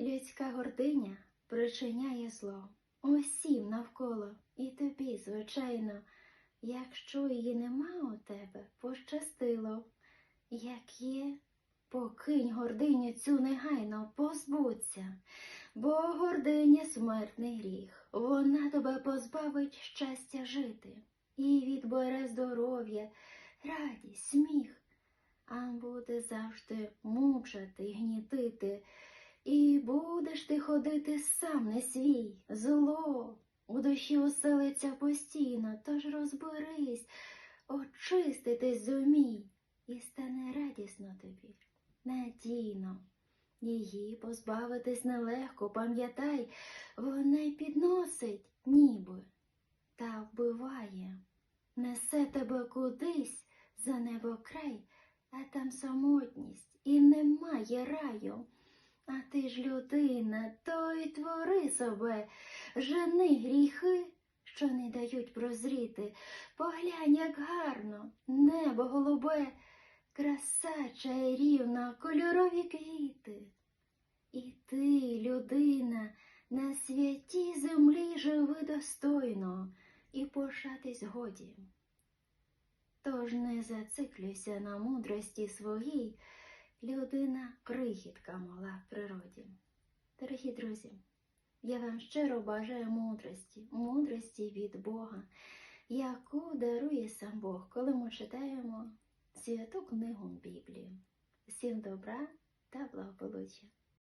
Людська гординя причиняє зло усім навколо, і тобі, звичайно, якщо її нема у тебе, пощастило. Як є, покинь гординю цю негайно, позбудься, бо гординя смертний гріх, вона тебе позбавить щастя жити і відбере здоров'я, радість, сміх, а буде завжди мучити, гнітити. І будеш ти ходити сам не свій, зло, у душі оселиться постійно, тож розберись, очиститись зумій, і стане радісно тобі, надійно. Її позбавитись нелегко, пам'ятай, вона підносить, ніби, та вбиває, несе тебе кудись за небо край, а там самотність і немає раю. А ти ж людина, то й твори себе, жени гріхи, що не дають прозріти. Поглянь, як гарно, небо голубе, краса чарівна, кольорові квіти. І ти, людина, на святій землі живи достойно і пошатись годі. Тож не зациклюйся на мудрості своїй, людина крихітка мала в природі. Дорогі друзі, я вам щиро бажаю мудрості, мудрості від Бога, яку дарує сам Бог, коли ми читаємо святу книгу Біблії. Всім добра та благополуччя!